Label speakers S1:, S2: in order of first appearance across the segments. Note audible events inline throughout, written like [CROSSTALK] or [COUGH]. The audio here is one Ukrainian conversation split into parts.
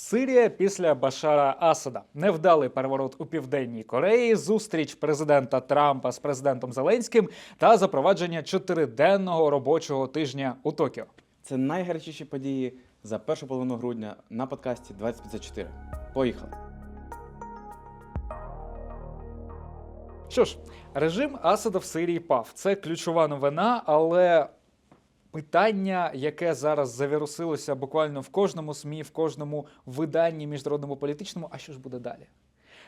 S1: Сирія після Башара Асада, невдалий переворот у південній Кореї, зустріч президента Трампа з президентом Зеленським та запровадження чотириденного робочого тижня у Токіо.
S2: Це найгарячіші події за першу половину грудня на подкасті 2054. Поїхали!
S1: Що ж, режим Асада в Сирії пав. Це ключова новина, але питання, яке зараз завірусилося буквально в кожному СМІ, в кожному виданні міжнародному політичному, а що ж буде далі?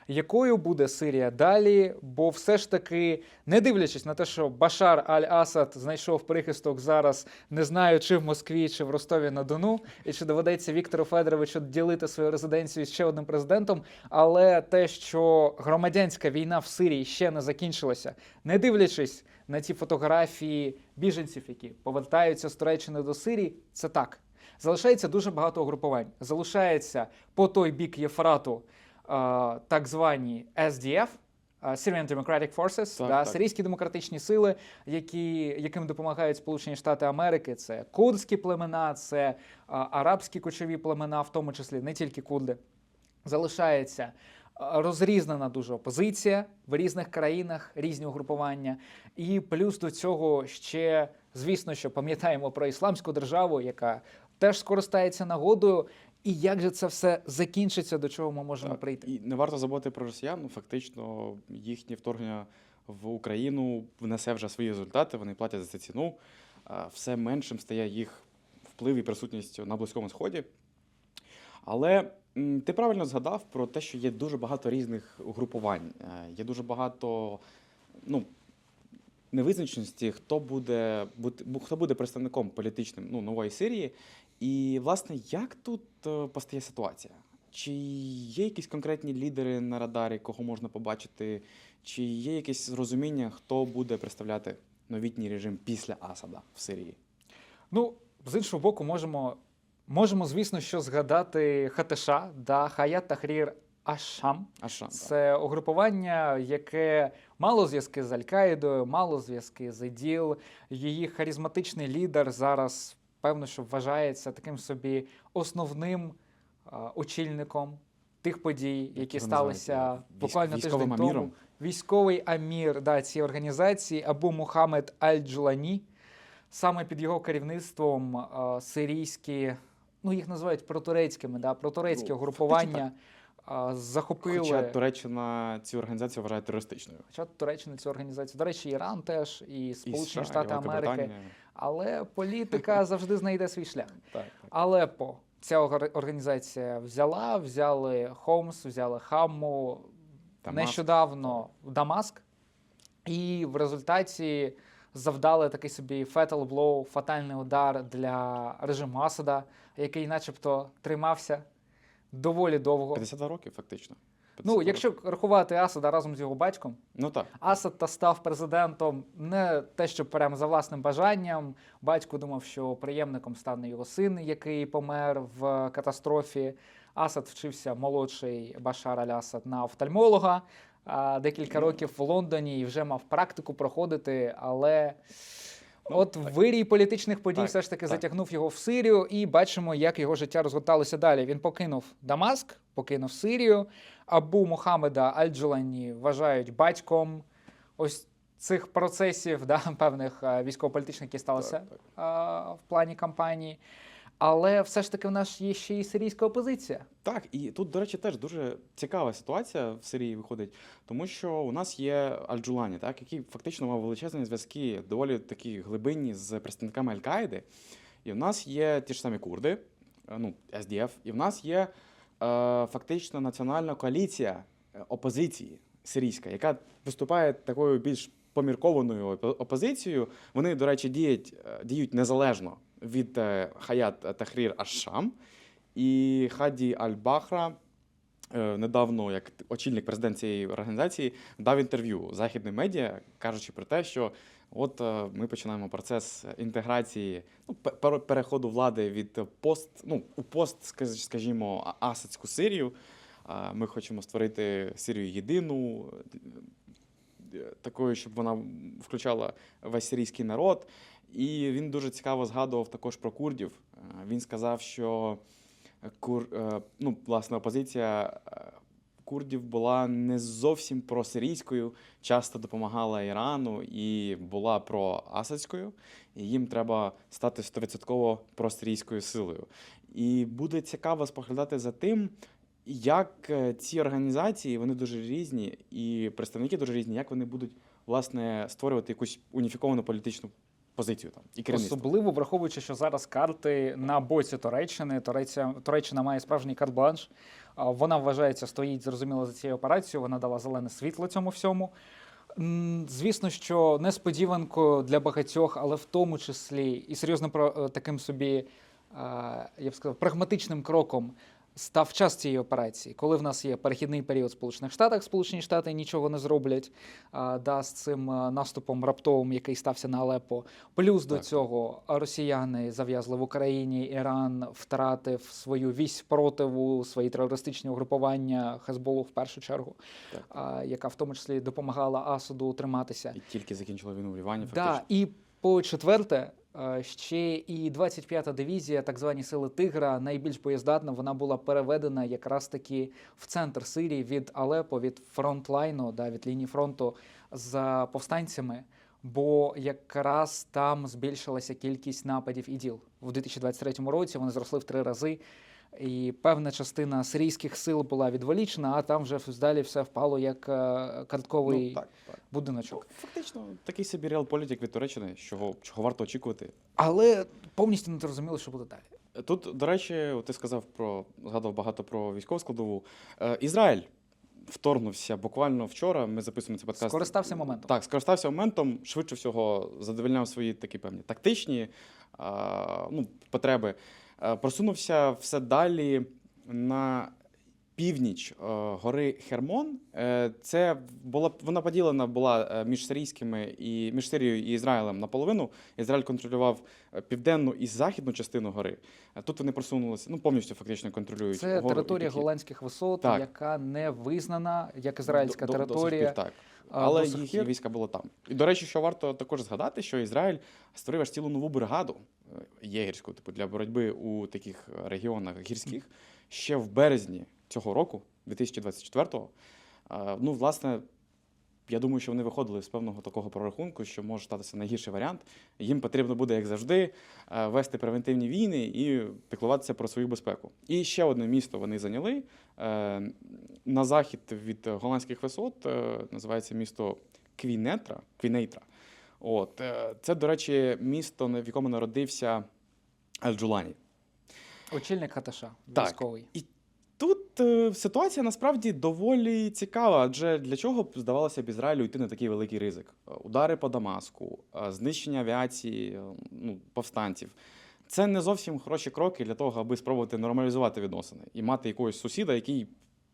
S1: Якою буде Сирія далі? Бо все ж таки, не дивлячись на те, що Башар Аль-Асад знайшов прихисток зараз, не знаю, чи в Москві, чи в Ростові на Дону, і чи доведеться Віктору Федоровичу ділити свою резиденцію з ще одним президентом. Але те, що громадянська війна в Сирії ще не закінчилася, не дивлячись на ці фотографії біженців, які повертаються з Туреччини до Сирії, це так. Залишається дуже багато угрупувань. Залишається по той бік Єфрату так звані SDF, Syrian Democratic Forces,
S2: Так,
S1: да,
S2: так.
S1: сирійські демократичні сили, які, яким допомагають Сполучені Штати Америки. Це курдські племена, це арабські кочові племена, в тому числі не тільки курди. Залишається розрізнена дуже опозиція в різних країнах, різні угрупування. І плюс до цього ще, звісно, що пам'ятаємо про ісламську державу, яка теж скористається нагодою. І як же це все закінчиться, до чого ми можемо прийти?
S2: І не варто забути про росіян. Ну, Фактично, їхнє вторгнення в Україну внесе вже свої результати. Вони платять за це ціну. Все меншим стає їх вплив і присутність на Близькому Сході. Але ти правильно згадав про те, що є дуже багато різних угрупувань. Е, Є дуже багато ну, невизначеності, хто буде, хто буде представником політичним ну, нової Сирії. І, власне, як тут е, постає ситуація? Чи є якісь конкретні лідери на радарі, кого можна побачити? Чи є якесь розуміння, хто буде представляти новітній режим після Асада в Сирії?
S1: Ну, з іншого боку, можемо, можемо звісно, що згадати ХТШ, да, Хаят Тахрір Ашам.
S2: Аша,
S1: Це угрупування, яке мало зв'язки з Аль-Каїдою, мало зв'язки з ІДІЛ. Її харизматичний лідер зараз, певно, що вважається таким собі основним очільником тих подій, які
S2: його
S1: сталися
S2: військ-
S1: буквально тиждень тому. Військовий амір да, цієї організації Абу Мухаммед Аль-Джулані. Саме під його керівництвом сирійські, ну їх називають протурецькими, да, протурецькі
S2: Ну,
S1: угрупування захопили.
S2: Хоча Туреччина цю організацію вважає терористичною.
S1: Хоча Туреччина цю організацію. До речі, Іран теж і
S2: І
S1: Сполучені Штати Америки. Але політика [LAUGHS] завжди знайде свій шлях.
S2: Так, так.
S1: Алепо ця організація взяла, взяли Хомс, взяли Хамму
S2: Дамаск.
S1: нещодавно в Дамаск, і в результаті завдали такий собі fatal blow, фатальний удар для режиму Асада, який, начебто, тримався доволі довго.
S2: 52 роки, фактично.
S1: Ну, якщо рахувати Асада разом з його батьком,
S2: Ну так.
S1: Асад та став президентом не те, що прямо за власним бажанням. Батько думав, що преємником стане його син, який помер в катастрофі. Асад вчився молодший Башар Аль-Асад на офтальмолога. Декілька років в Лондоні і вже мав практику проходити, але от
S2: так.
S1: вирій політичних подій
S2: Так,
S1: все ж таки
S2: так.
S1: затягнув його в Сирію, і бачимо, як його життя розгорталося далі. Він покинув Дамаск, покинув Сирію. Абу Мухаммеда Аль-Джулані вважають батьком ось цих процесів, [LAUGHS] да, певних військово-політичних, які сталися
S2: Так, так.
S1: а, в плані кампанії. Але все ж таки в нас є ще і сирійська опозиція.
S2: Так, і тут, до речі, теж дуже цікава ситуація в Сирії виходить, тому що у нас є Аль-Джулані, так, який фактично мав величезні зв'язки, доволі такі глибинні з представниками Аль-Каїди. І в нас є ті ж самі курди, е, ну, СДФ, і в нас є е, фактично національна коаліція е, опозиції сирійська, яка виступає такою більш поміркованою опо- опозицією. Вони, до речі, діють, е, діють незалежно від е, Хаят Тахрір Аш-Шам. І Хаді Аль-Бахра е, недавно, як очільник президент цієї організації, дав інтерв'ю західним медіа, кажучи про те, що от е, ми починаємо процес інтеграції, ну, переходу влади від пост, ну, у пост, скажімо, асадську Сирію. Ми хочемо створити Сирію єдину, такою, щоб вона включала весь сирійський народ. І він дуже цікаво згадував також про курдів. Е, Він сказав, що кур, е, ну, власне, опозиція е, курдів була не зовсім просирійською, часто допомагала Ірану і була проасадською. І їм треба стати 100% просирійською силою. І буде цікаво споглядати за тим, як е, ці організації, вони дуже різні, і представники дуже різні, як вони будуть власне створювати якусь уніфіковану політичну позицію там і керівництво.
S1: Особливо враховуючи, що зараз карти на боці Туреччини. Туреція, Туреччина має справжній карт-бланш. Вона вважається, стоїть зрозуміло за цією операцією. Вона дала зелене світло цьому всьому. Звісно, що несподіванкою для багатьох, але в тому числі і серйозно е, таким собі, е, я б сказав, прагматичним кроком став час цієї операції, коли в нас є перехідний період в Сполучених Штатах, Сполучені Штати нічого не зроблять а, да, з цим е, наступом раптовим, який стався на Алеппо. Плюс до цього росіяни зав'язли в Україні, Іран втратив свою вісь спротиву, свої терористичні угрупування Хезболу в першу чергу,
S2: Так.
S1: а, яка в тому числі допомагала Асаду утриматися.
S2: І тільки закінчила війну в Лівані,
S1: Да, і по четверте, ще і 25-та дивізія, так звані сили Тигра, найбільш боєздатна, вона була переведена якраз таки в центр Сирії від Алепо, від фронтлайну, да, від лінії фронту з повстанцями. Бо якраз там збільшилася кількість нападів іділ в 2023 році. Вони зросли в три рази. І певна частина сирійських сил була відволічена, а там вже далі все впало як е, картковий
S2: Ну, так, так.
S1: будиночок.
S2: Ну, фактично, такий собі реал-політик від Туреччини, чого, чого варто очікувати.
S1: Але повністю не зрозуміло, що буде далі.
S2: Тут, до речі, ти сказав про згадав багато про військову складову. Е, Ізраїль вторгнувся буквально вчора. Ми записуємо цей подкаст.
S1: Скористався моментом.
S2: Так, скористався моментом, швидше всього задовольняв свої такі певні тактичні а, ну, потреби. Е, Просунувся все далі на північ е, гори Хермон. Е, Це була вона поділена була між сирійськими і між Сирією і Ізраїлем наполовину. Ізраїль контролював південну і західну частину гори. Тут вони просунулися, ну повністю фактично контролюють.
S1: Це
S2: гору
S1: територія
S2: такі-
S1: голландських висот,
S2: Так.
S1: яка не визнана як ізраїльська
S2: До- до- до сих
S1: територія.
S2: пір, так. Але
S1: до
S2: їхні війська було там. І до речі, що варто також згадати, що Ізраїль створив аж цілу нову бригаду єгерську, типу для боротьби у таких регіонах гірських ще в березні цього року, 2024-го. Е, Ну, власне, я думаю, що вони виходили з певного такого прорахунку, що може статися найгірший варіант. Їм потрібно буде, як завжди, е, вести превентивні війни і піклуватися про свою безпеку. І ще одне місто вони зайняли е, на захід від голландських висот. е, Називається місто Квінетра. Квінейтра. От е, це, до речі, місто, в якому народився Аль-Джулані.
S1: Очільник Хаташа,
S2: Так.
S1: військовий.
S2: Тут е, ситуація насправді доволі цікава, адже для чого б здавалося б Ізраїлю йти на такий великий ризик? Е, Удари по Дамаску, е, знищення авіації ну, повстанців. Це не зовсім хороші кроки для того, аби спробувати нормалізувати відносини і мати якогось сусіда, який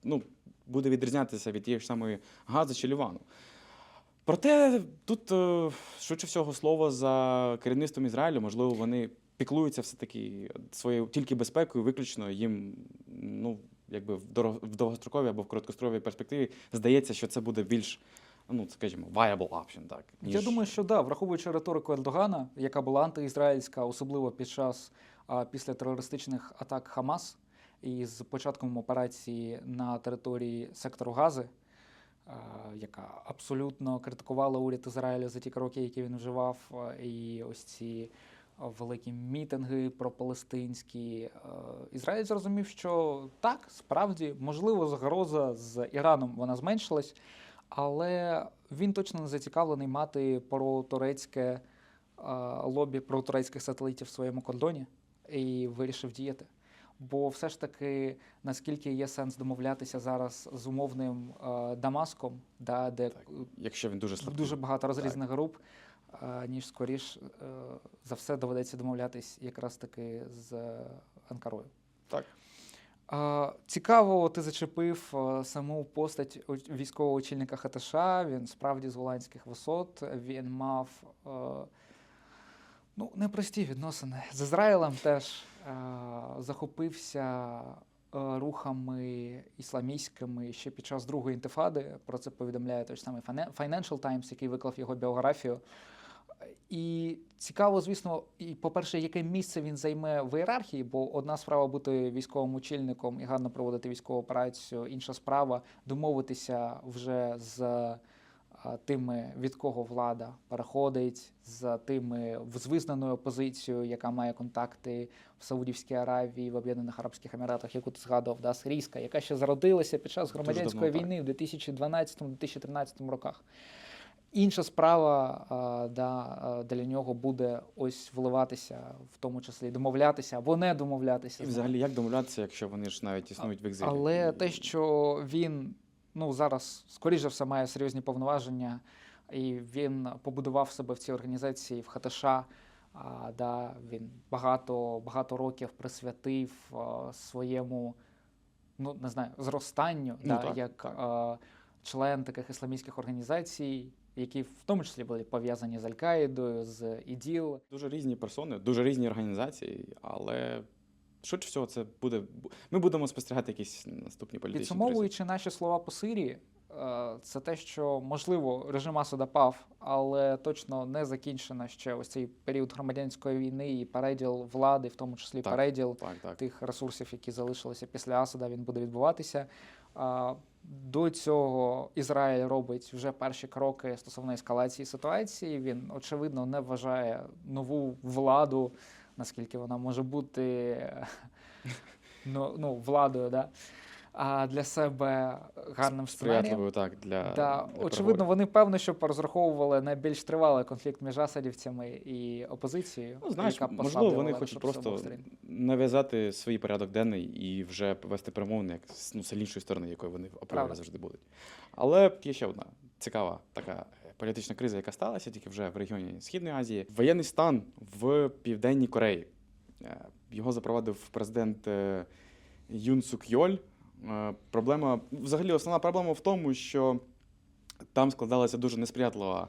S2: ну, буде відрізнятися від тієї ж самої Гази чи Лівану. Проте тут, е, швидше всього, слово за керівництвом Ізраїлю, можливо, вони піклуються все-таки своєю тільки безпекою, виключно їм, ну, якби в довгостроковій або в короткостроковій перспективі здається, що це буде більш, ну, скажімо, viable option, так.
S1: Я думаю, що да, враховуючи риторику Ердогана, яка була антиізраїльська, особливо під час а, після терористичних атак Хамас і з початком операції на території сектору Гази, яка абсолютно критикувала уряд Ізраїля за ті кроки, які він вживав, і ось ці великі мітинги пропалестинські. Е, Ізраїль зрозумів, що так, справді, можливо, загроза з Іраном вона зменшилась, але він точно не зацікавлений мати протурецьке е, лобі протурецьких сателітів в своєму кордоні і вирішив діяти. Бо все ж таки, наскільки є сенс домовлятися зараз з умовним е, Дамаском, да, де
S2: Так, Якщо він дуже слабкий.
S1: дуже багато розрізних груп, е, ніж скоріш е, за все доведеться домовлятись якраз таки з е, Анкарою.
S2: Так.
S1: Е, Цікаво, ти зачепив е, саму постать військового очільника ХТШ. Він справді з голландських висот. Він мав ну, непрості відносини з Ізраїлем теж захопився е, рухами ісламістськими ще під час другої інтифади. Про це повідомляє той ж самий Financial Times, який виклав його біографію. І цікаво, звісно, і по-перше, яке місце він займе в ієрархії, бо одна справа бути військовим очільником і гарно проводити військову операцію, інша справа домовитися вже з тими, від кого влада переходить, з тими з визнаною опозицією, яка має контакти в Саудівській Аравії, в Об'єднаних Арабських Еміратах, яку ти згадував, да, сирійська, яка ще зародилася під час громадянської
S2: давно,
S1: війни в 2012-2013 роках. Інша справа да, для нього буде ось вливатися, в тому числі домовлятися або не домовлятися.
S2: І взагалі, як домовлятися, якщо вони ж навіть існують в екзилі?
S1: але те, що він ну зараз, скоріш за все, має серйозні повноваження, і він побудував себе в цій організації в ХТШ. А, да, він багато, багато років присвятив а, своєму, ну не знаю, зростанню,
S2: Ну,
S1: да,
S2: так,
S1: як
S2: так.
S1: А, член таких ісламістських організацій, які в тому числі були пов'язані з Аль-Каїдою, з ІДІЛ.
S2: Дуже різні персони, дуже різні організації, але швидше всього це буде. Ми будемо спостерігати якісь наступні політичні кризи.
S1: Наші слова по Сирії, е, це те, що можливо режим Асада пав, але точно не закінчено ще ось цей період громадянської війни і переділ влади, в тому числі
S2: Так.
S1: переділ
S2: Так, так.
S1: тих ресурсів, які залишилися після Асада, він буде відбуватися. До цього Ізраїль робить вже перші кроки стосовно ескалації ситуації. Він очевидно не вважає нову владу, наскільки вона може бути [LAUGHS] ну, ну, владою, да, а для себе гарним сценарієм.
S2: Так, для,
S1: Да,
S2: для
S1: очевидно, вони певно, що розраховували на більш тривалий конфлікт між асадівцями і опозицією.
S2: Ну, знаєш,
S1: яка
S2: можливо, вони хочуть просто нав'язати свій порядок денний і вже вести перемовини як з ну, сильнішої сторони, якою вони апріорі завжди будуть. Але є ще одна цікава така політична криза, яка сталася тільки вже в регіоні Східної Азії. Воєнний стан в Південній Кореї. Е, Його запровадив президент е, Юн Сук Йоль. Е, Проблема, взагалі, основна проблема в тому, що там складалася дуже несприятлива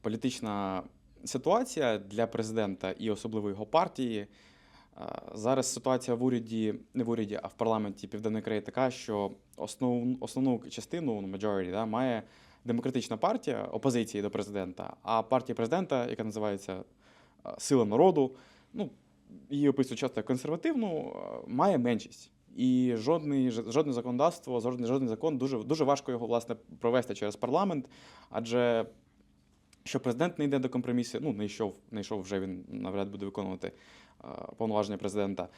S2: політична ситуація для президента і особливо його партії. Зараз ситуація в уряді, не в уряді, а в парламенті Південної Кореї така, що основну, основну частину ну, majority, да, має демократична партія опозиції до президента, а партія президента, яка називається е, Сила народу, ну, її описують часто як консервативну, е, має меншість. І жодний, жодне законодавство, жодний, жодний закон дуже, дуже важко його власне провести через парламент, адже що президент не йде до компромісу, ну не йшов, не йшов вже він навряд буде виконувати е, повноваження президента.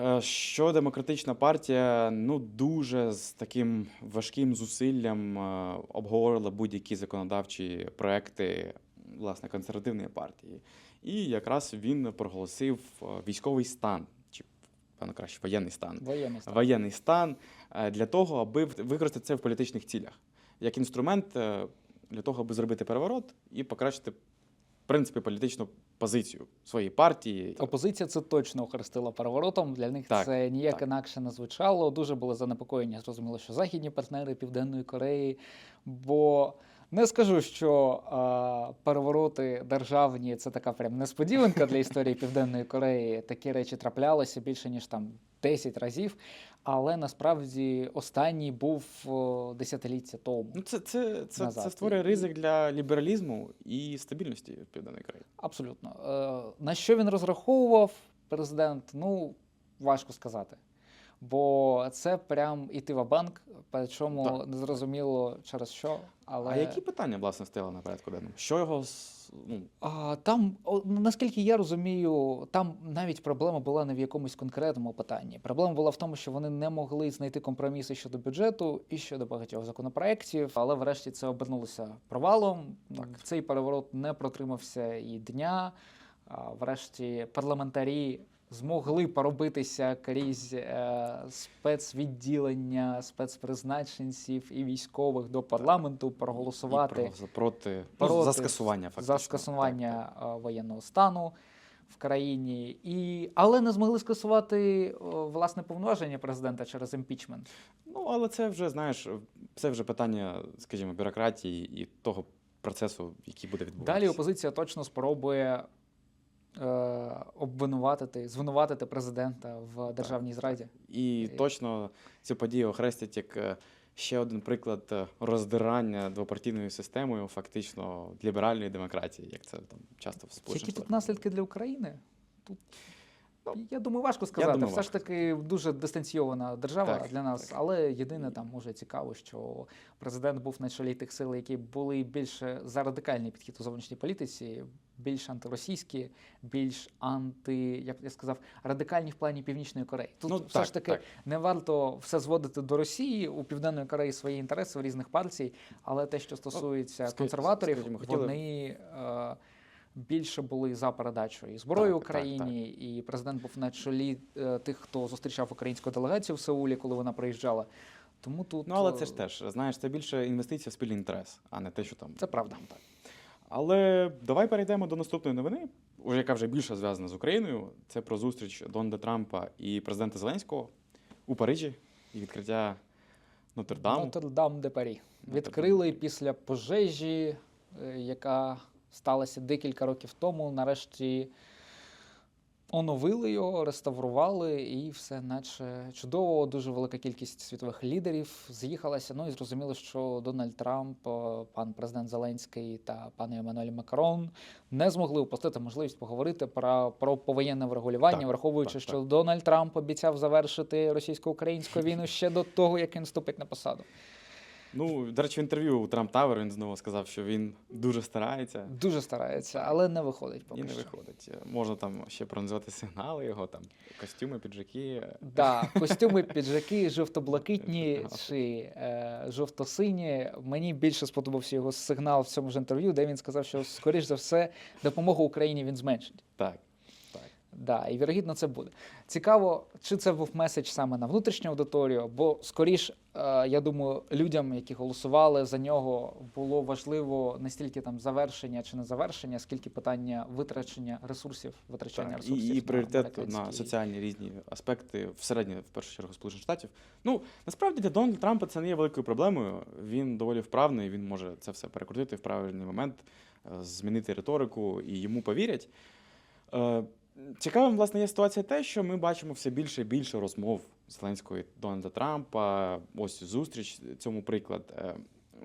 S2: Е, Що демократична партія ну дуже з таким важким зусиллям е, обговорила будь-які законодавчі проекти власне консервативної партії. І якраз він проголосив е, військовий стан, чи певно краще воєнний стан
S1: Воєнний стан.
S2: воєнний стан для того, аби використати це в політичних цілях, як інструмент для того, аби зробити переворот і покращити, принципі, політичну позицію своєї партії.
S1: Опозиція це точно охрестила переворотом. Для них
S2: Так,
S1: це ніяк
S2: так.
S1: інакше не звучало. Дуже були занепокоєні. Зрозуміло, що західні партнери Південної Кореї. Бо не скажу, що а, перевороти державні це така прям несподіванка для історії Південної Кореї. Такі речі траплялися більше ніж там 10 разів. Але насправді останній був десятиліття тому.
S2: Ну, це, це, це,
S1: Назад.
S2: це створює ризик для лібералізму і стабільності в Південної країни.
S1: Абсолютно. Е, на що він розраховував президент? Ну, важко сказати. Бо це прям іти в банк, причому
S2: Так.
S1: не зрозуміло через що. Але
S2: А які питання, власне, стояли на порядку денному? Що його ну,
S1: А, там, наскільки я розумію, там навіть проблема була не в якомусь конкретному питанні. Проблема була в тому, що вони не могли знайти компроміси щодо бюджету і щодо багатьох законопроєктів, але врешті це обернулося провалом.
S2: Так.
S1: Цей переворот не протримався і дня. Врешті парламентарі змогли поробитися крізь е, спецвідділення, спецпризначенців і військових до парламенту, проголосувати
S2: і про, проти,
S1: проти
S2: ну, за скасування фактично.
S1: за скасування е, воєнного стану в країні, і але не змогли скасувати власне повноваження президента через імпічмент.
S2: Ну, але це вже, знаєш, це вже питання, скажімо, бюрократії і того процесу, який буде відбуватися.
S1: Далі опозиція точно спробує обвинуватити, звинуватити президента в державній зраді.
S2: І
S1: І-
S2: точно цю подію охрестять як е, ще один приклад е, роздирання двопартійною системою, фактично ліберальної демократії, як це там часто в Сполучених
S1: Які тут наслідки для України? Тут я думаю, важко сказати.
S2: думаю,
S1: Все ж таки дуже дистанційована держава
S2: Так,
S1: для нас.
S2: так.
S1: Але єдине там може цікаво, що президент був на чолі тих сил, які були більше за радикальний підхід у зовнішній політиці, більш антиросійські, більш анти, як я сказав, радикальні в плані Північної Кореї. Тут
S2: Ну,
S1: все
S2: так,
S1: ж таки
S2: так.
S1: не варто все зводити до Росії у Південної Кореї свої інтереси в різних партій, але те, що стосується
S2: ска-
S1: консерваторів,
S2: скажімо, хотіли-
S1: вони. Е, Більше були за передачу і зброї
S2: Так, так,
S1: Україні, і президент був на чолі е, тих, хто зустрічав українську делегацію в Сеулі, коли вона приїжджала. Тому тут
S2: Ну, але
S1: е,
S2: це ж теж, знаєш, це більше інвестиція в спільний інтерес, а не те, що там.
S1: Це правда.
S2: Так. Але давай перейдемо до наступної новини, яка вже більше зв'язана з Україною. Це про зустріч Дональда Трампа і президента Зеленського у Парижі і відкриття Нотр-Даму.
S1: Нотр-Дам де Парі. Відкрили після пожежі, е, яка сталася декілька років тому. Нарешті оновили його, реставрували, і все наче чудово. Дуже велика кількість світових лідерів з'їхалася. Ну і зрозуміло, що Дональд Трамп, е, пан президент Зеленський та пан Еммануель Макрон не змогли упустити можливість поговорити про, про повоєнне врегулювання,
S2: Так,
S1: враховуючи,
S2: так,
S1: що
S2: так.
S1: Дональд Трамп обіцяв завершити російсько-українську війну ще до того, як він вступить на посаду.
S2: Ну, до речі, в інтерв'ю у Трамп Тавер він знову сказав, що він дуже старається.
S1: Дуже старається, але не виходить поки
S2: І не
S1: що.
S2: виходить. Можна там ще проаналізувати сигнали його, там костюми, піджаки.
S1: Да, костюми, піджаки, жовто-блакитні [LAUGHS] чи е, жовто-сині. Мені більше сподобався його сигнал в цьому ж інтерв'ю, де він сказав, що скоріш за все допомогу Україні він зменшить.
S2: Так.
S1: Да, і вірогідно це буде. Цікаво, чи це був меседж саме на внутрішню аудиторію, бо скоріш, е, я думаю, людям, які голосували за нього, було важливо не стільки там завершення чи не завершення, скільки питання витрачення ресурсів, витрачання
S2: Так,
S1: ресурсів.
S2: і, і
S1: на
S2: пріоритет на соціальні різні аспекти всередині, в першу чергу, Сполучених Штатів. Ну насправді для Дональда Трампа це не є великою проблемою. Він доволі вправний, він може це все перекрутити в правильний момент, е, змінити риторику і йому повірять. Цікавим, власне, є ситуація те, що ми бачимо все більше і більше розмов Зеленського і Дональда Трампа. Ось зустріч цьому приклад. Е,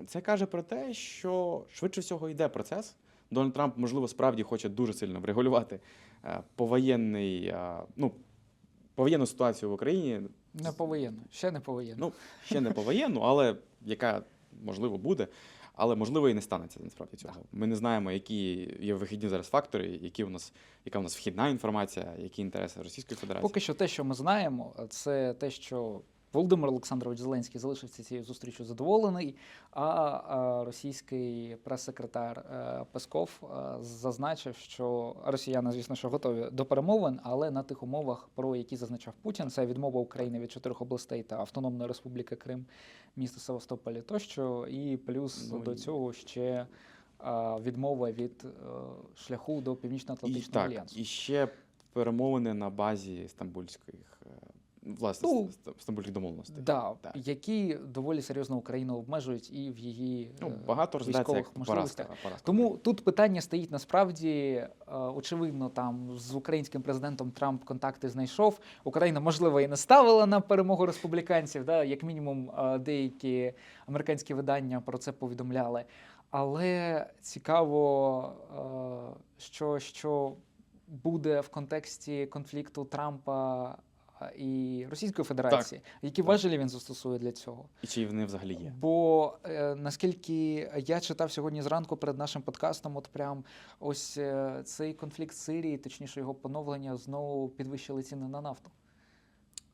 S2: Це каже про те, що швидше всього йде процес. Дональд Трамп, можливо, справді хоче дуже сильно врегулювати е, повоєнний, е, ну, повоєнну ситуацію в Україні.
S1: Не повоєнно, ще не повоєнно.
S2: Ну, ще не повоєнну, але яка можливо буде. Але можливо і не станеться насправді цього. Ми не знаємо, які є вихідні зараз фактори, які у нас, яка у нас вхідна інформація, які інтереси Російської Федерації.
S1: Поки що те, що ми знаємо, це те, що Володимир Олександрович Зеленський залишився цією зустрічю задоволений, а, російський прес-секретар е, Песков е, зазначив, що росіяни, звісно, що готові до перемовин, але на тих умовах, про які зазначав Путін, це відмова України від чотирьох областей та Автономної Республіки Крим, міста Севастополі тощо, і плюс
S2: Ну,
S1: до цього ще. е, Відмова від шляху до Північно-Атлантичного альянсу.
S2: і ще перемовини на базі стамбульських, власне,
S1: Ну,
S2: стамбульських домовленостей.
S1: Да,
S2: Так.
S1: які доволі серйозно Україну обмежують і в її
S2: Ну,
S1: е,
S2: багато
S1: військових
S2: поразка.
S1: можливостях.
S2: поразка
S1: Тому тут питання стоїть насправді е, очевидно, там з українським президентом Трамп контакти знайшов. Україна, можливо, і не ставила на перемогу республіканців. Да, як мінімум, е, деякі американські видання про це повідомляли. Але цікаво, що, що буде в контексті конфлікту Трампа і Російської Федерації, які
S2: так.
S1: важелі він застосує для цього.
S2: І чи вони взагалі є?
S1: Бо е, наскільки я читав сьогодні зранку перед нашим подкастом, от прям ось е, цей конфлікт Сирії, точніше його поновлення, знову підвищили ціни на нафту.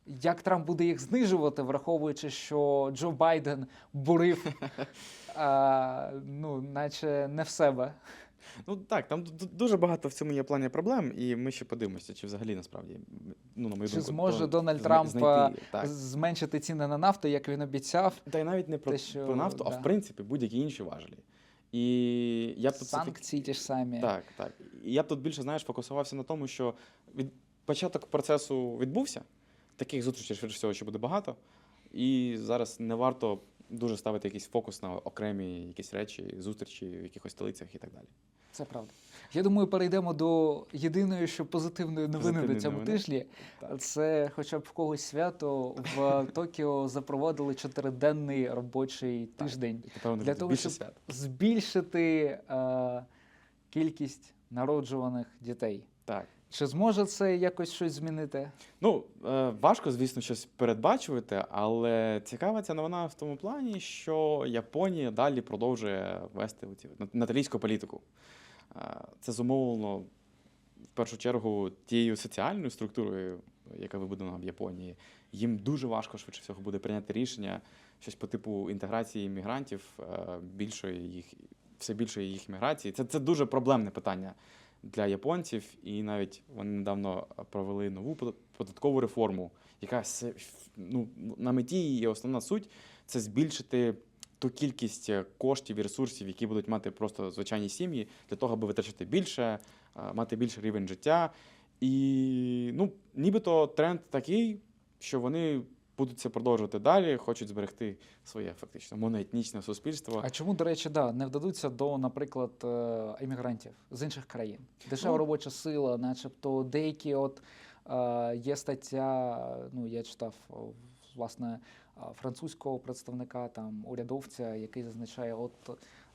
S1: Як Трамп буде їх знижувати, враховуючи, що Джо Байден бурив, [LAUGHS] е, ну, наче не в себе.
S2: Ну так, там дуже багато в цьому є плані проблем, і ми ще подивимося, чи взагалі насправді ну, на мою
S1: Чи
S2: думку,
S1: зможе
S2: Дон-
S1: Дональд Трамп,
S2: знайти, так.
S1: Зменшити ціни на нафту, як він обіцяв.
S2: Та й навіть не про,
S1: те, що-
S2: про нафту, а в принципі будь-які інші важелі. І я б тут
S1: Санкції ті ж самі.
S2: Так, так. І я б тут більше знаєш, фокусувався на тому, що від початок процесу відбувся. Таких зустрічей швидше всього ще буде багато. І зараз не варто дуже ставити якийсь фокус на окремі якісь речі, зустрічі в якихось столицях і так далі.
S1: Це правда. Я думаю, перейдемо до єдиної, що позитивної новини на цьому
S2: новини.
S1: тижні.
S2: Так.
S1: Це хоча б в когось свято в [LAUGHS] Токіо запровадили чотириденний робочий
S2: Так.
S1: тиждень для того, щоб
S2: свят.
S1: збільшити е, кількість народжуваних дітей.
S2: Так.
S1: Чи зможе це якось щось змінити?
S2: Ну, е, важко, звісно, щось передбачувати, але цікава ця новина в тому плані, що Японія далі продовжує вести наталійську політику. Е, Це зумовлено в першу чергу тією соціальною структурою, яка вибудована в Японії. Їм дуже важко швидше всього буде прийняти рішення щось по типу інтеграції мігрантів, е, більшої їх все більшої їх міграції. Це, це дуже проблемне питання для японців, і навіть вони недавно провели нову податкову реформу, яка ну, на меті її основна суть це збільшити ту кількість е, коштів і ресурсів, які будуть мати просто звичайні сім'ї, для того, аби витрачати більше, е, мати більший рівень життя. І ну, нібито тренд такий, що вони будуть це продовжувати далі, хочуть зберегти своє фактично моноетнічне суспільство.
S1: А чому, до речі, да, не вдадуться до, наприклад, емігрантів з інших країн? Дешева
S2: Ну.
S1: робоча сила, начебто деякі, от е, є стаття, ну я читав власне е, французького представника, там урядовця, який зазначає, от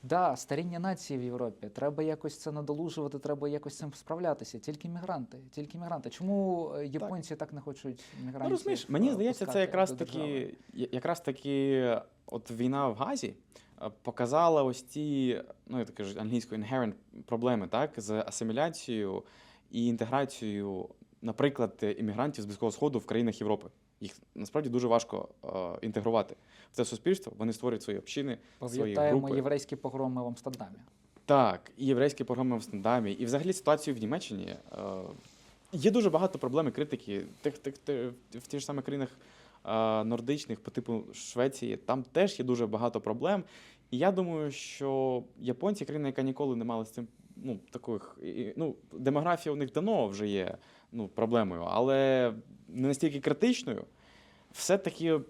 S1: да, старіння нації в Європі, треба якось це надолужувати, треба якось з цим справлятися. Тільки мігранти, тільки мігранти. Чому е, японці так, не хочуть мігрантів?
S2: Ну, розумієш, мені
S1: е,
S2: здається, це якраз таки, якраз таки, от війна в Газі е, показала ось ці, ну я так кажу, англійською inherent проблеми, так, з асиміляцією і інтеграцією, наприклад, іммігрантів з Близького Сходу в країнах Європи. Їх насправді дуже важко е, інтегрувати в це суспільство. Вони створюють свої общини, свої групи.
S1: єврейські погроми в Амстердамі.
S2: Так, і єврейські програми в Амстердамі, і взагалі ситуацію в Німеччині. Е, є дуже багато проблем і критики тих, тих, тих, в тих ж самих країнах е, нордичних, по типу Швеції. Там теж є дуже багато проблем. І я думаю, що японці, країна, яка ніколи не мала з цим ну, таких. Ну, демографія у них давно вже є ну, проблемою, але не настільки критичною, все-таки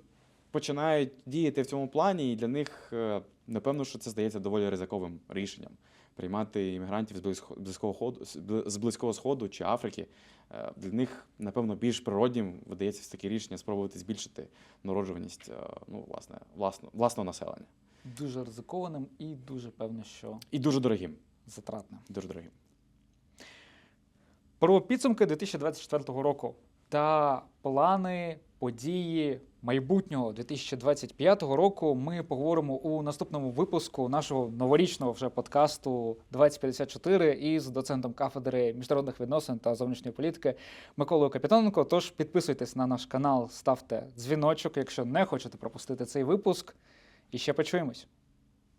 S2: починають діяти в цьому плані, і для них, е, напевно, що це здається доволі ризиковим рішенням приймати іммігрантів з близького, ходу, з близького сходу чи Африки. Е, Для них, напевно, більш природнім видається таке рішення спробувати збільшити народжуваність е, ну, власне, власно, власного населення.
S1: Дуже ризикованим і дуже певно, що
S2: І дуже дорогим.
S1: затратним.
S2: Дуже дорогим.
S1: Про підсумки 2024 року та плани, події майбутнього 2025 року ми поговоримо у наступному випуску нашого новорічного вже подкасту 2054 із доцентом кафедри міжнародних відносин та зовнішньої політики Миколою Капітоненко. Тож підписуйтесь на наш канал, ставте дзвіночок, якщо не хочете пропустити цей випуск. І ще почуємось.